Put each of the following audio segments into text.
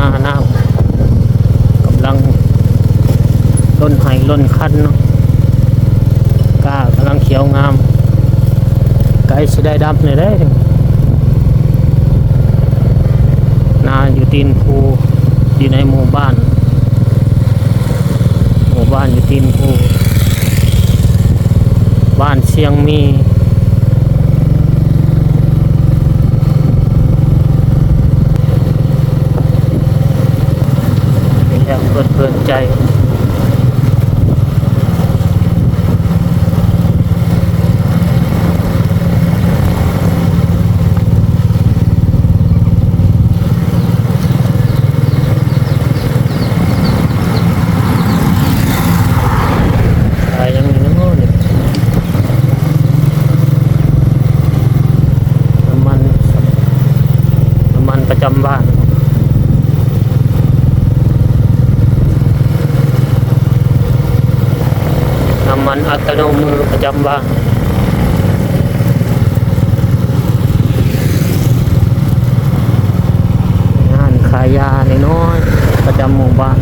นาน้ำกำลังล้นไห้ล้นคันเนาะกล้ากำลังเขียวงาม ไก่สิได้ดับเลยได้นาอยู่ตีนภูอยู่ในหมู่บ้าน หมู่บ้านอยู่ตีนภูบ้านเชียงมี เปิดเพลินใจ ขายยังมีน้ำมันนี่น้ำมันน้ำมันประจำบ้าน น้ำ มันอัตโนมือประจำบ้านงานขายยาเน้อยประจำหมู่บ้าน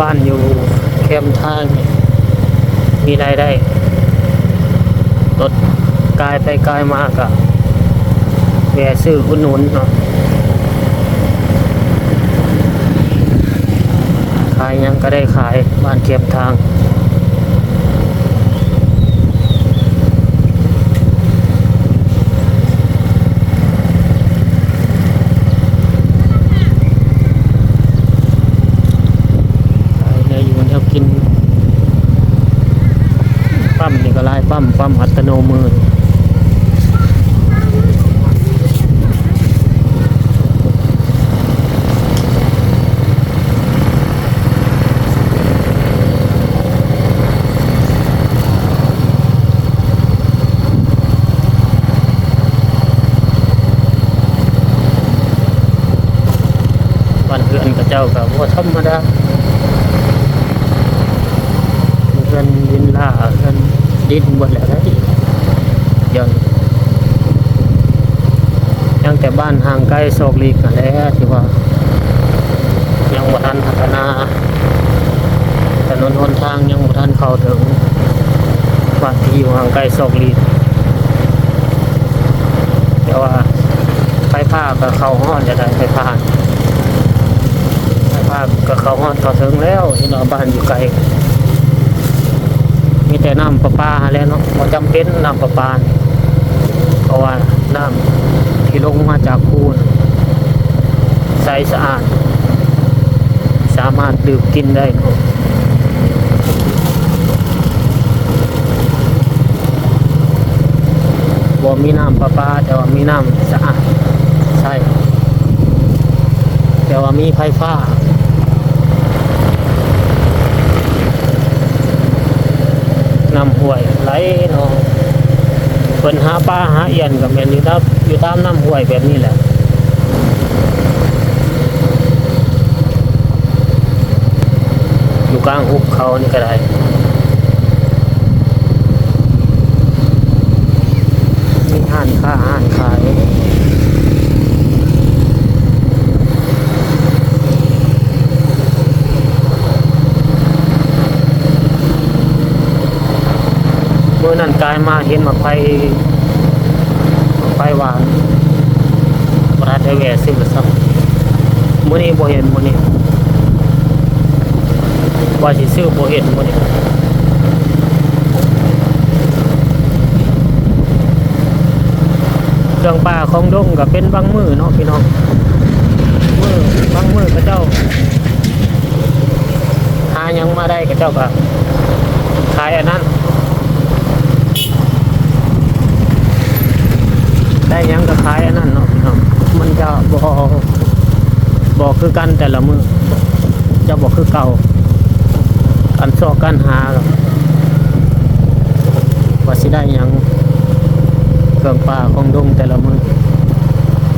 บ้านอยู่แคมทางมีรายได้รถกายไปกายมากอะแวะซื้ออุดหนุนเนาะายยังก็ได้ขายบ้านแคมป์ทางขายในอยู่แนวกินปั๊มนี่ก็หลายปั๊มปั๊มอัตโนมือ บ้านเพื่อนกับเจ้ากับว่าธรรมดาเพื่อนวินล่าเพื่อนดินหมดแล้วนะยังยังแต่บ้านห่างไกลโศกลีกกันแล้วที่ว่า ยังบ่ทันพัฒนาถนนหนทางยังบ่ทันเข้าถึงบ้านที่อยู่ห่างไกลโศกลีกแต่ว่าไฟฟ้าก็เข้าฮอดจะได้ไฟฟ้า ไฟฟ้าก็เขาฮอดเขาถึงแล้วที่นาะบ้านอยู่ไกลมีแต่น้ำประปาแล้วเนาะบ่จำเป็นน้ำประปาเพราะว่าน้ำที่ลงมาจากคูนใสสะอาด สามารถดื่มกินได้เนาะบ่มีน้ำประปา แต่ว่ามีน้ำสะอาด ใช่ แต่ว่ามีไฟฟ้า น้ำห้วยไหลเนาะเพิ่นหาปลาหาเอียนกับแม่นอยู่ตามอยู่ตามน้ำห้วยแบบนี้แหละอยู่กลางหุบเขานี่ก็ได้มีห้านค้าห้านขาย เมื่อนั้น กายมาเห็นมาไฟหมาไฟหวานบราดได้แหวะซื้อซ้ำมื่อนี้บ่เห็นมื่อนี้ว่าสิซื้อบ่เห็นมื่อนี้เครื่องป่าของดงก็เป็นบางมือเนาะพี่น้องมือบางมือก็เจ้าหายังมาได้ก็เจ้าก็ขายอันนั้น ได้ยังก็ขายอันนั้นเนาะพี่น้องมันจะบ่บ่คือกันแต่ละมือจะบ่คือเก่ากันซอกกันหากับว่าสิได้ยังเครื่องป่าของดงแต่ละมือ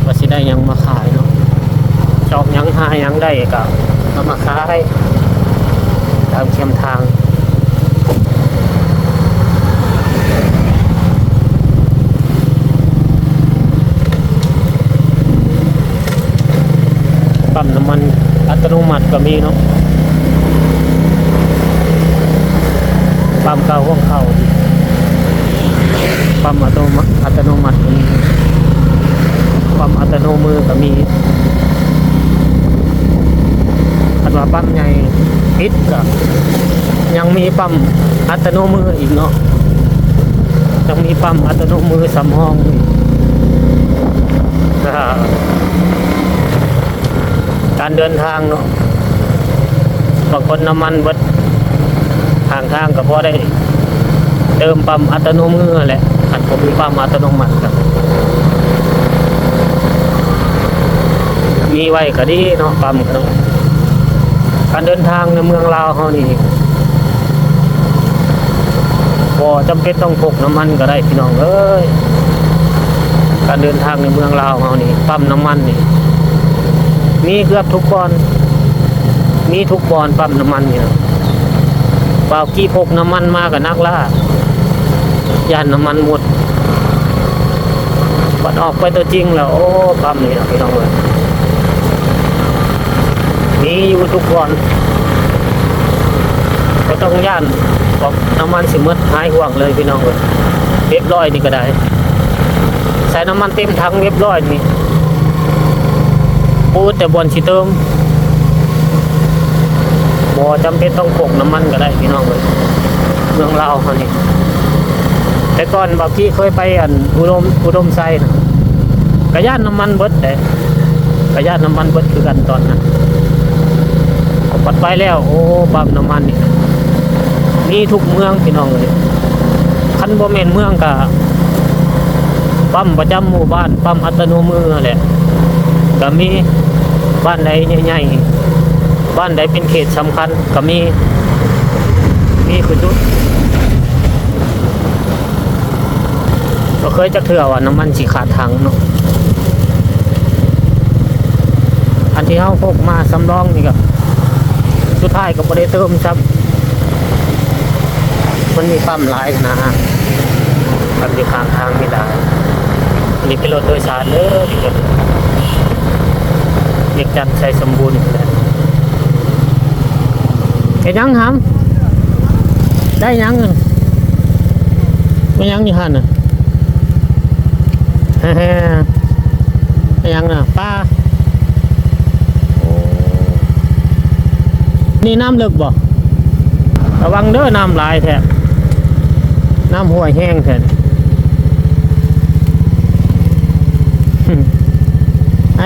ว่าสิได้ยังมาขายเนาะชอบยังหายังได้ก็เอามาขายตามเข็มทาง มีเนาะปั๊มเก่าห้องเก่าปั๊มอัตโนมัติอัตโนมัติก็มีปั๊มอัตโนมือก็มีอันว่าปั๊มใหญ่ปิดก็ยังมีปั๊มอัตโนมืออีกเนาะยังมีปั๊มอัตโนมือสำห้องอีกอ่า การเดินทางเนาะบางคนน้ำมันเบิดทางทางก็พอได้ เติมปั๊มอัตโนมือแหละอันผมมีปั๊มอัตโนมัติครับ มีไว้ก็ดีเนาะปั๊มก็เนาะการเดินทางในเมืองลาวเฮานี่บ่จำเป็นต้องพกน้ำมันก็ได้พี่น้องเอ้ยการเดินทางในเมืองลาวเฮานี่ปั๊มน้ำมันนี่ มีเกือบทุกบอน มีทุกบอนปั๊มน้ำมันเนี่ยเปล่ากี้พกน้ำมันมากับนักล่าย่านน้ำมันหมดบัดออกไปตัวจริงแล้ว โอ้ปั๊มนี่พี่น้องเลยมีอยู่ทุกบอนก็ต้องย่านบอกน้ำมันสิมดหายห่วงเลยพี่น้องเลยเรียบร้อยนี่ก็ได้ ใส่น้ำมันเต็มถังเรียบร้อยนี่ พูดแต่บนชิเติมบ่จำเป็นต้องพกน้ำมันก็ได้พี่น้องเลยเมืองลาวเขานี่แต่ก่อนบางที่เคยไปอันอุดมอุดมไซนะกระยานน้ำมันเบิดแต่กระยานน้ำมันเบิดคือกันตอนนั้นก็ปัดไปแล้ว โอ้ปั๊มน้ำมันนี่มีทุกเมืองพี่น้องเลยคันบ่แม่นเมืองกะปั๊มประจำหมู่บ้านปั๊มอัตโนมือแหละ ก็มีบ้านใดใหญ่ๆบ้านใดเป็นเขตสำคัญก็มีมีคือจุดก็เคยจะเถื่อว่าน้ำมันสีขาดถังเนาะอันที่เขาพกมาสำรองนี่ก็สุดท้ายก็ไม่ได้เติมซับมันมีปั๊มหลายนะฮะปั๊มอยู่ข้างทางไม่ได้นนี้เป็นรถโดยสารเลย เด็กจันใช้สมบูรณ์เลยเห็นยังหำได้ยังไม่ยังอยู่หันน่ะเฮ้ๆไม่ยังน่ะป้านี่น้ำลึกบ่ระวังเด้อน้ำหลายแท้น้ำห้วยแห้งแท้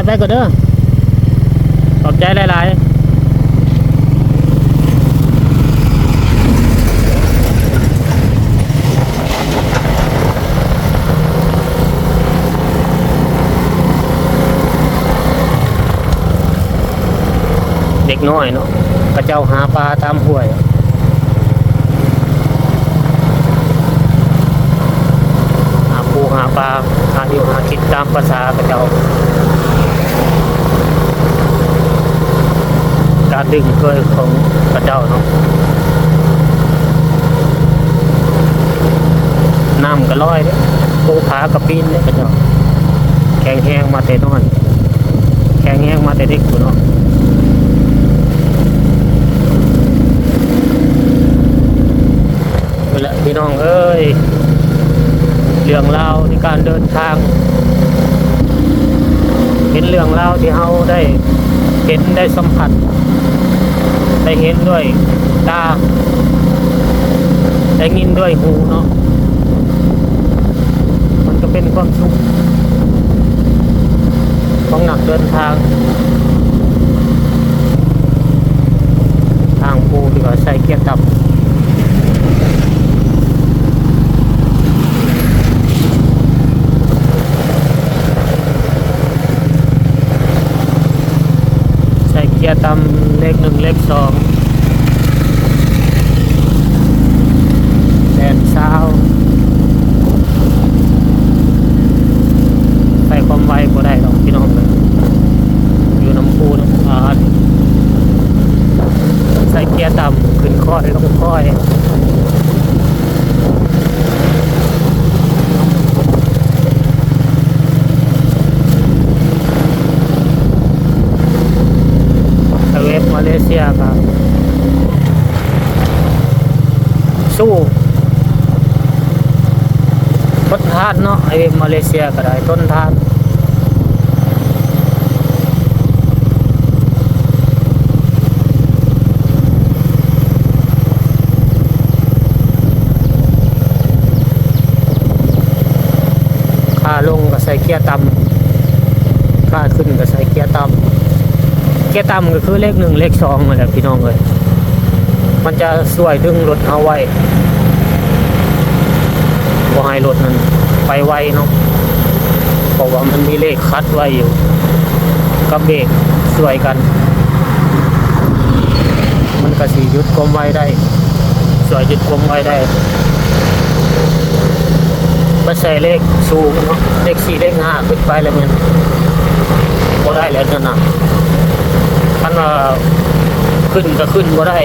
ไปก็เด้อ ขอบใจหลายๆเด็กน้อยเนาะพระเจ้าหาปลาตามห้วย หาปูหาปลาหาอยู่หากินตามภาษาพระเจ้า การดึงเคยของพระเจ้าเนาะน้ำก็ลอยเนี่ยปูผากระปีนเนี่ยพระเจ้าแข็งแห้งมาแต่นอนแข็งแห้งมาแต่เด็กอยู่เนาะนี่แหละพี่น้องเอ้ยเรื่องราวในการเดินทาง เห็นเรื่องราวที่เราได้เห็นได้สัมผัส ได้เห็นด้วยตาได้ยินด้วยหูเนาะมันก็เป็นความสุขของหนักเดินทาง ทางปูที่ว่าใส่เกียร์ต่ำ กียร์ต่ำเลขหนึ่งเลขสอง ยก็สู้ต้นทานเนาะไอ้มาเลเซียก็ได้ต้นทานค่าลงก็ใส่เกียร์ต่ำค่าขึ้นก็ใส่เกียร์ต่ำ กียร์ต่ำก็คือเลขหนึ่งเลขสองนั่นแหละพี่น้องเลยมันจะช่วยดึงรถเอาไว้บ่ให้รถนั้นไปไวเนาะเพราะว่ามันมีเลขคัดไว้อยู่กับเบรกช่วยกัน มันก็สิหยุดความไว้ได้ช่วยยุดความไว้ได้มาใส่เลขสูงเนาะเลขสี่เลขห้าขึ้นไปแล้วมันบ่ได้แล้วนั่นน่ะ คันว่าขึ้นก็ขึ้นบ่ได้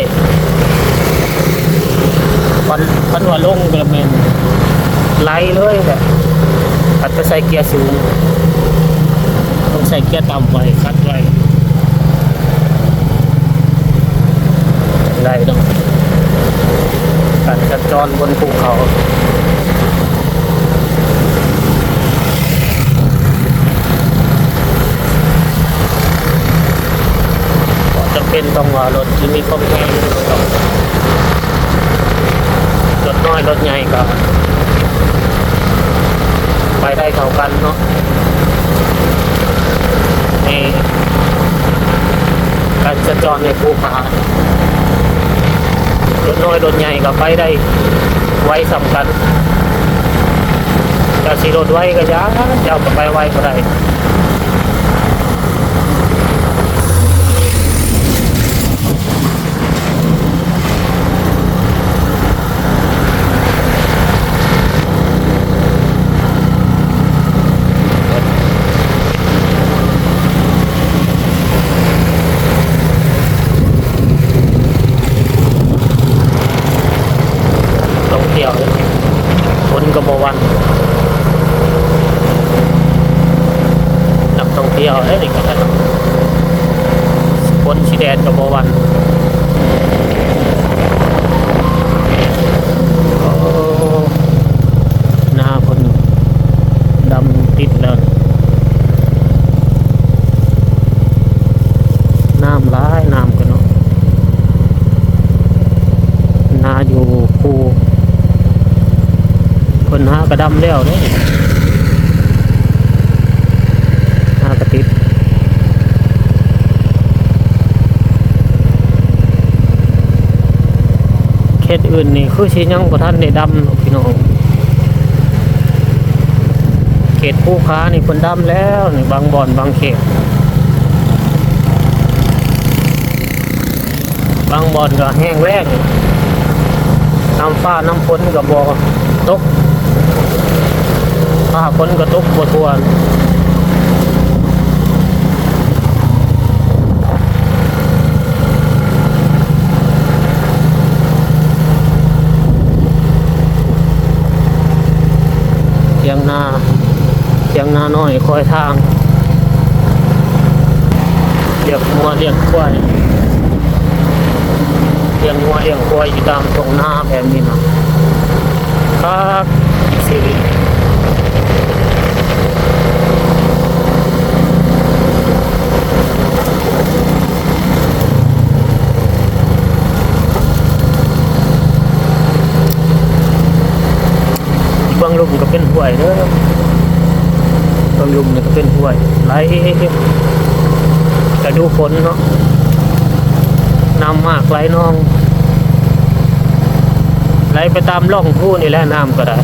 คันคันว่าลงก็แม่นไล่เลยแบบอาจจะใส่เกียร์สูงต้องใส่เกียร์ต่ำไว้คัดไว้ได้ต้องการจัดจรบนภูเขาก็จะ เป็นต้องรถที่มีความแข็งรถน้อยรถใหญ่ก็ไปได้เท่ากันเนาะในการจะจรในภูผารถน้อยรถใหญ่ก็ไปได้ไวสำคัญจะสีรถไวก็ยาเจ้าก็ไปไวก็ได้ ต้องเที่ยวคนกบวันนักท่องเที่ยวเอ้ยนี่ก็ได้เนาะคนสีแดนกบวันโอ้หน้าคนดำติดแล้วน้ำร้ายน้ำกันเนาะ นาอยู่ภูคนหากระดำแล้วเนี่ยหากระติด เขตอื่นนี่คือชิยังกว่ท่านในดำพี่น้องเขตผู้ค้านี่คนดำแล้วนี่บางบ่อนบางเขต บางบ่อนก็แห้งแล้งน้ำฟ้าน้ำฝนก็บ่ตกฟ้าฝนก็ตกบ่ทั่ว เทียงนาเทียงนาน้อยคอยทางเรียกมัวเรียกควายเลี้ยงวัวเลี้ยงควายอยู่ตามตรงหน้าแบบนี้นะครับสิ ลุมก็เป็นห้วยเด้อบางลุมเนี่ยก็เป็นห้วยไหลกระดูฝนเนาะน้ำมากไหลนองไหลไปตามร่องผู้นี่แหละน้ำก็ได้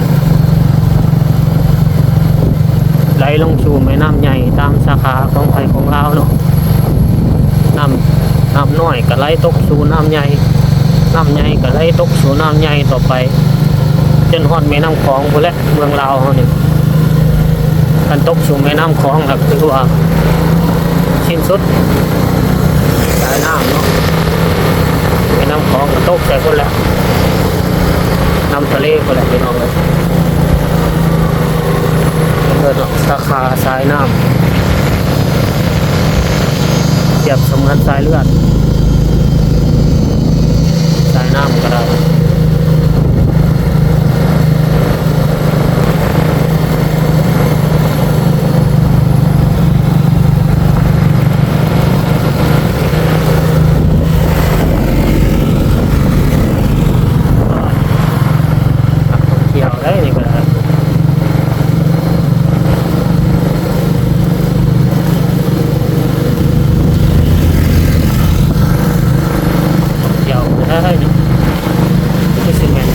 ไหลลงสู่แม่น้ำใหญ่ตามสาขาของไผ่ของเราเนาะน้ำน้ำน้อยก็ไหลตกสู่น้ำใหญ่น้ำใหญ่ก็ไหลตกสู่น้ำใหญ่ต่อไป จนฮอดแม่น้ำคลองพุ่นแหละเมืองลาวเขานี่กันตกสู่แม่น้ำคลองครับคือว่าสิ้นสุดสายน้ำเนาะไปน้ำคลองก็ตกใส่คนแล้วน้ำทะเลคนแหละพี่น้องเลยเดินออกสาขาสายน้ำเทียบสมือนสายเลือดสายน้ำก็ได้ ได้นี่ก็ได้เดี๋ยวได้นี่ที่ซีเมนต์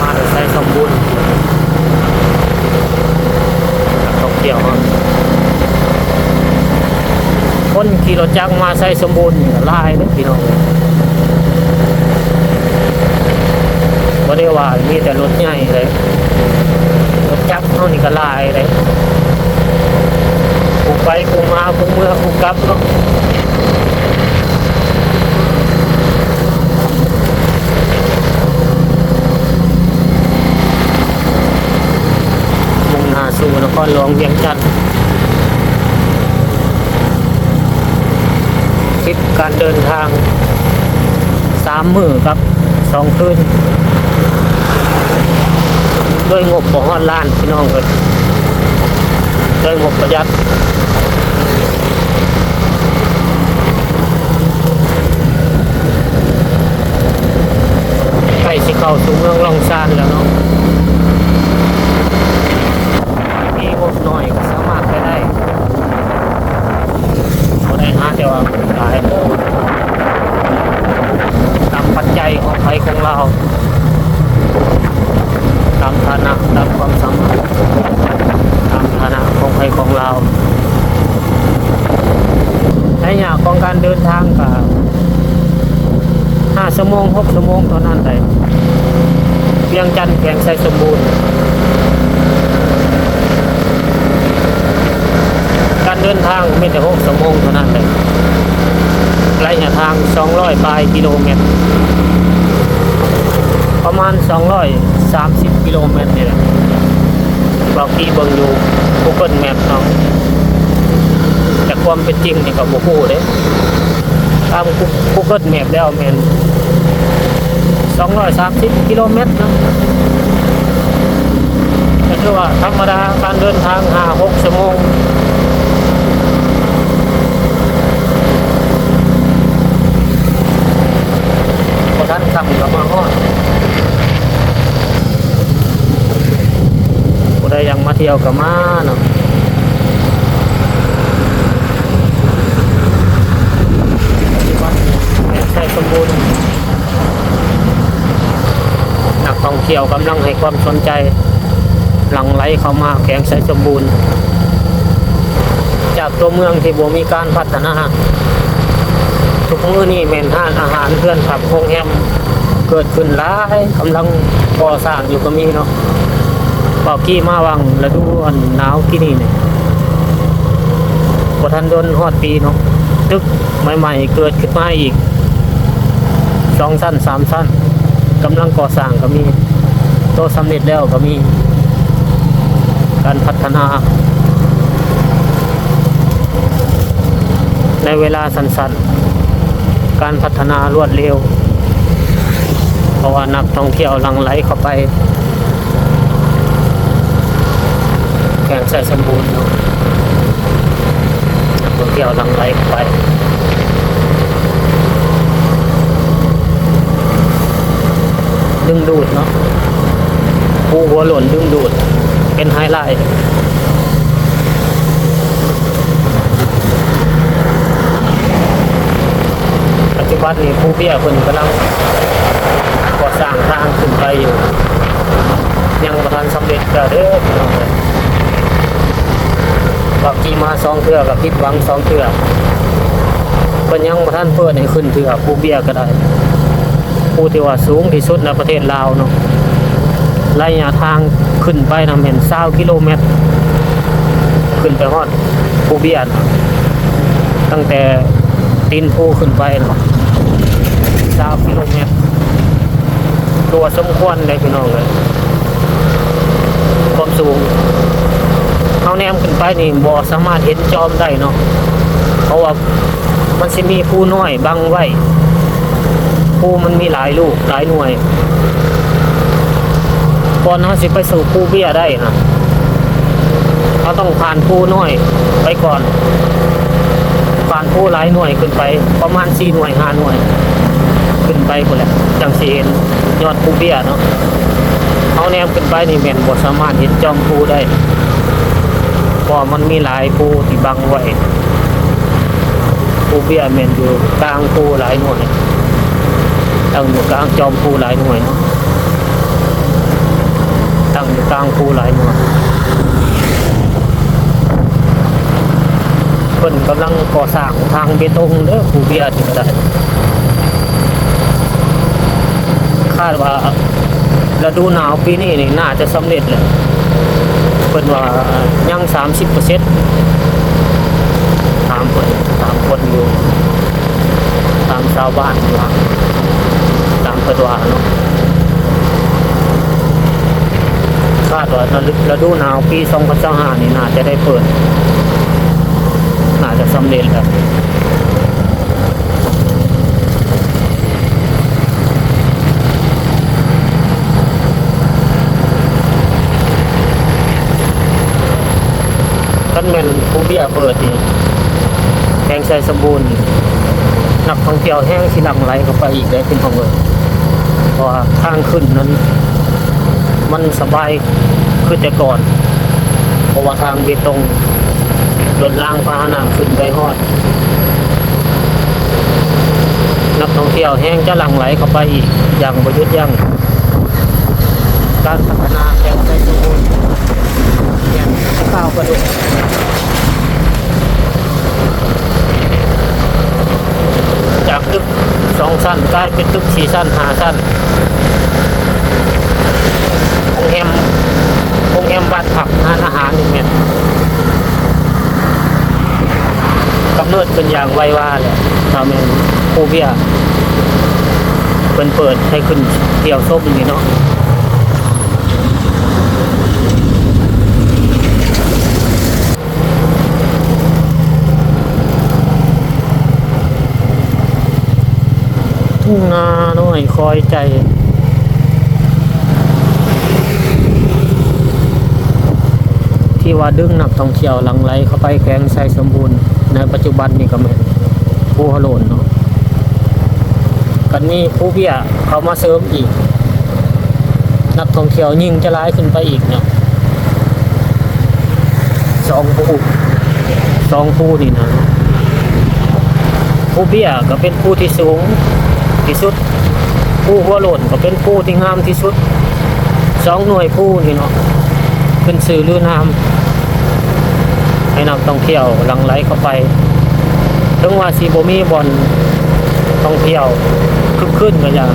มาโดยใช้สมบูรณ์ต้องเกี่ยวครับคนขี่ร ใช้สมบูรณ์ลายเลยพี่น้องบ่ได้ว่ามีแต่รถใหญ่เลยรถจักรเท่านี้ก็ลายเลยกูไปกูมากูเมื่อกูกลับเนาะมุ่งหน้าสู่นครหลวงเวียงจันทร์ ทริปการเดินทางสามมือครับสองคืนด้วยงบของฮอดล้านพี่น้องเลยด้วยงบประหยัดใกล้สิเข้าสู่เมืองลองซานแล้วเนาะมีงบหน่อยก็สามารถไปได้ บ่ได้หาแต่ว่าหลายตามปัจจัยของไทยของเราตามฐานะตามความสามารถตามฐานะของใครของเราในอย่างของการเดินทางกับห้าชั่วโมงหกชั่วโมงเท่านั้นเลยเพียงจันทร์แขวงไซสมบูรณ์ การ เดินทางไม่แต่หกชั่วโมงเท่านั้นเลยระยะทาง200ปลายกิโลเมตร ประมาณ230กิโลเมตรนี่แหละเราขี่เบิ่งอยู่ Google Map เนาะแต่ความเป็นจริงนี่ก็บ่ฮู้เด้ตาม Google Map แล้วแม่น230 กิโลเมตรนะก็คือว่าธรรมดาการเดินทาง 5-6 ชั่วโมง พอท่านขับกับมาฮอด ผู้ใด ยังมาเที่ยวกับมาเนาะใช่สมบูรณ์นักท่องเที่ยวกำลังให้ความสนใจ หลังไหลเข้ามาแข่งใช้สมบูรณ์ จากตัวเมืองที่บ่มีการพัฒนาทุกมื้อนี้แม่นห้านอาหารเพื่อนขับโรงแรมเกิดขึ้นหลายกำลังก่อสร้างอยู่ก็มีเนาะ บอกกี้มาวังแล้วดูอันหนาวที่นี่เนี่ยพอทันโดนฮอดปีเนาะตึกใหม่ๆเกิดขึ้นมาอีกสองสั้นสามสั้นกำลังก่อสร้างก็มีโตสำเร็จแล้วก็มี การพัฒนา ในเวลาสั้นๆ การพัฒนารวดเร็ว เพราะว่านักท่องเที่ยวหลังไหลเข้าไป แข่งใส่สมบูรณ์เนาะนักท่องเที่ยวลังไหลไปดึงดูดเนาะผู้หัวหล่นดึงดูด เป็นไฮไลท์ปัจจุบันนี้ผู้เบี้ยคนกำลังก่อสร้างทางขึ้นไปอยู่ ยังประทานสำเร็จก็เด้อพี่น้องเลยบอ กกี่มาสองเทือกับพิดหวังสองเทือเป็นยังประทานเปิดให้ขึ้นเทือผู้เบี้ยก็ได้ผู้ที่ว่าสูงที่สุดในประเทศลาวเนาะระยะทางขึ้นไปนำเห็นเศร้ากิโลเมตร ขึ้นไปฮอดผู้เบี้ยนตั้งแต่ตีนภูขึ้นไปเนาะเศร้ากิโลเมตรตัวสมควรเลยพี่น้องเลยความสูง เอาแนมขึ้นไปนี่บ่สามารถเห็นจอมได้เนาะเพราะว่ามันสิมีผู้น้อยบังไว้ผู้มันมีหลายลูกหลายหน่วยก่อนเราสิไปสู่ผู้เบี้ยได้นะเราต้องผ่านผู้น้อยไปก่อน ผ่านผู้หลายหน่วยขึ้นไป ประมาณสี่หน่วยห้าหน่วย ขึ้นไปหมดแหละจังสีเห็นยอดผู้เบี้ยเนาะาแนมขึ้นไปนี่แม่นบ่สามารถเห็นจอมภูได้ เพราะมันมีหลายภูที่บังไว้ภูเบี้ยแม่นอยู่กลางภูหลายหน่วยตั้งอยู่กลางจอมภูหลายหน่วยเนาะตั้งอยู่กลางภูหลายหน่วยเพิ่นกำลังก่อสร้างทางเบตงเด้อภูเบี้ยนี่ก็ได้คาดว่าฤดูหนาวปีนี้นี่น่าจะสำเร็จเลย พิ่นว่ายังสามสิบเปอร์เซ็นต์ตามเพิ่นตามคนอยู่ ตามชาวบ้านว่าตามเพิ่นว่าเนาะคาดว่าฤดูหนาวปี2025นี่น่าจะได้เปิด น่าจะสำเร็จแล้ว นแม่นผู้เบี้ยเปิดนี่แห่งใจสมบูรณ์นักท่องเที่ยวแห้งที่หลังไหลเข้าไปอีกได้เป็นของเลยเพราะว่าทางขึ้นนั้น มันสบายขึ้นแต่ก่อน เพราะว่าทางเบตงรถล่างพาหนะขึ้นไปฮอด นักท่องเที่ยวแห้งจะหลั่งไหลเข้าไปอีกอย่างประยุทธ์ยังการพัฒนาแห่ง จากระดูกจากตึกสองสั้นกลายเป็นตึกสี่สั้นห้าสั้นโรงแรมโรงแรมบ้านผักร้านอาหารนี่เนี่ยกำเนิดเป็นอย่างไวว่าเลยทำเป็นภูเบียเป็นเปิดให้ขึ้นเที่ยวส้มอย่างนี้เนาะ ทุ่งนาหน่อยคอยใจ ที่ว่าดึงนักท่องเที่ยวหลังไหลเข้าไปแกงไซสมบูรณ์ ในปัจจุบันนี่ก็แม่นผู้ฮโลนเนาะกันนี้ผู้เบี้ยเขามาเสริมอีก นักท่องเที่ยวยิ่งจะร้ายขึ้นไปอีกเนาะสองผู้สองผู้นี่นะผู้เบี้ยก็เป็นผู้ที่สูง ที่สุด ผู้หัวโลนก็เป็นผู้ที่งามที่สุดสองหน่วยผู้นี่เนาะเป็นสื่อลือนามให้นักท่องเที่ยวหลังไหลเข้าไปถึงว่าสีโบมีบอลท่องเที่ยวคึกขึ้นก็อย่าง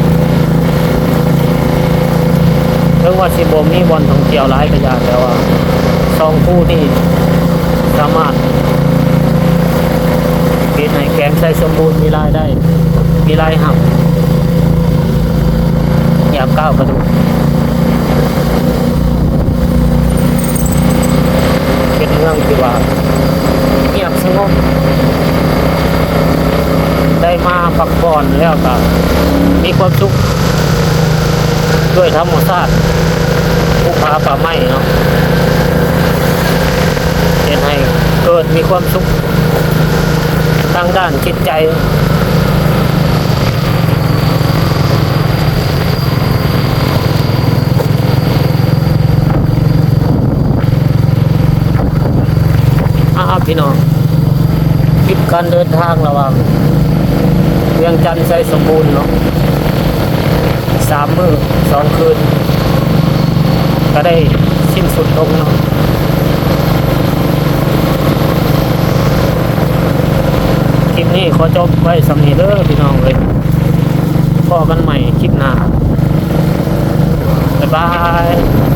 ถึงว่าสีโบมีบอลท่องเที่ยวหลายก็อย่างแต่ว่าสองผู้นี่สามารถเป็นให้แกงใส่สมบูรณ์มีรายได้ มีรายหักอยากก้าวกระดูกเป็นเรื่องที่ว่าเงียบสงบได้มาพักผ่อนแล้วก็มีความสุขด้วยธรรมชาติภูผาป่าไม้เนาะเป็นให้เกิดมีความสุขทางด้านจิตใจ พี่น้องคลิปการเดินทางระหว่างเวียงจันทร์ใจสมบูรณ์เนาะสามมือสองคืน ก็ได้สิ้นสุดลงเนาะคลิปนี้ขอจบไว้สำนีเด้อพี่น้องเลยพอกันใหม่คลิปหน้า บ๊ายบาย